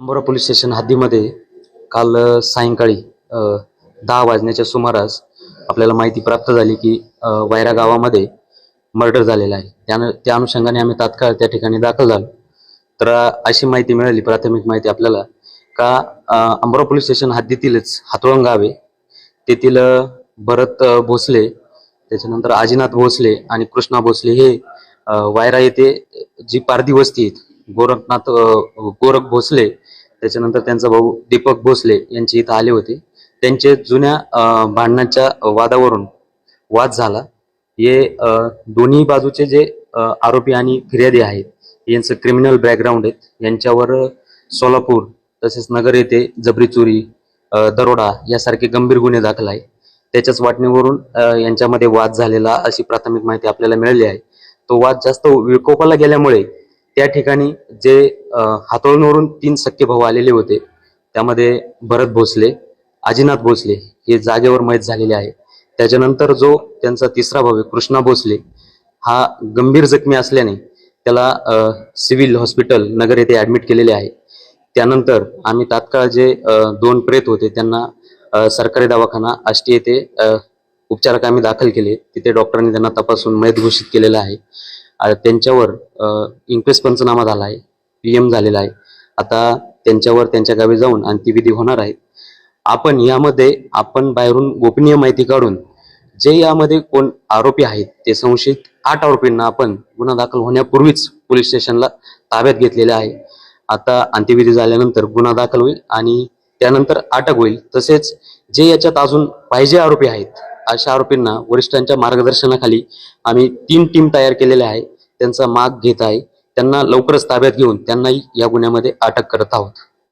Ambora police station हद्दीमध्ये काल सायंकाळी दहा वाजण्याच्या सुमारास आपल्याला माहिती प्राप्त झाली की वायरा गावामध्ये मर्डर झालेला आहे. त्यानं त्या अनुषंगाने आम्ही तात्काळ त्या ठिकाणी दाखल झालो. तर अशी माहिती मिळाली प्राथमिक माहिती आपल्याला का अंबोरा पोलीस स्टेशन हद्दीतीलच हातोळण गाव आहे. तेथील भरत भोसले त्याच्यानंतर आजीनाथ भोसले आणि कृष्णा भोसले हे वायरा येथे जी पारधी वस्ती आहेत गोरखनाथ गोरख भोसले त्याच्यानंतर त्यांचा भाऊ दीपक भोसले यांचे इथं आले होते. त्यांचे जुन्या भांडणाच्या वादावरून वाद झाला. हे दोन्ही बाजूचे जे आरोपी आणि फिर्यादी आहेत यांचं क्रिमिनल बॅकग्राऊंड आहेत. यांच्यावर सोलापूर तसेच नगर येथे जबरी चोरी दरोडा यासारखे गंभीर गुन्हे दाखल आहे त्याच्याच वाटणीवरून यांच्यामध्ये वाद झालेला अशी प्राथमिक माहिती आपल्याला मिळाली आहे. तो वाद जास्त विकोपाला गेल्यामुळे त्या ठिकाणी जे हातोळणवरून तीन सख्खे भाऊ आलेले होते त्यामध्ये भरत भोसले आजीनाथ भोसले हे जागेवर मैत झालेले आहे त्याच्यानंतर जो त्यांचा तिसरा भाऊ आहे कृष्णा भोसले हा गंभीर जखमी असल्याने त्याला सिव्हिल हॉस्पिटल नगर येथे ऍडमिट केलेले आहे. त्यानंतर आम्ही तात्काळ जे दोन प्रेत होते त्यांना सरकारी दवाखाना आष्टी येथे उपचारक आम्ही दाखल केले. तिथे डॉक्टरांनी त्यांना तपासून मयत घोषित केलेलं आहे. त्यांच्यावर इंक्वेस्ट पंचनामा झाला आहे पी एम झालेला आहे. आता त्यांच्यावर त्यांच्या गावी जाऊन अंत्यविधी होणार आहे आपण यामध्ये आपण बाहेरून गोपनीय माहिती काढून जे यामध्ये कोण आरोपी आहेत ते संशयित आठ आरोपींना आपण गुन्हा दाखल होण्यापूर्वीच पोलीस स्टेशनला ताब्यात घेतलेले आहे. आता अंत्यविधी झाल्यानंतर गुन्हा दाखल होईल आणि त्यानंतर अटक होईल. तसेच जे याच्यात अजून पाहिजे आरोपी आहेत अशा आरोपींना वरिष्ठांच्या मार्गदर्शनाखाली आम्ही तीन टीम तयार केलेल्या आहे. त्यांचा माग घेत आहे. त्यांना लवकरच ताब्यात घेऊन त्यांनाही या गुन्ह्यामध्ये अटक करत आहोत.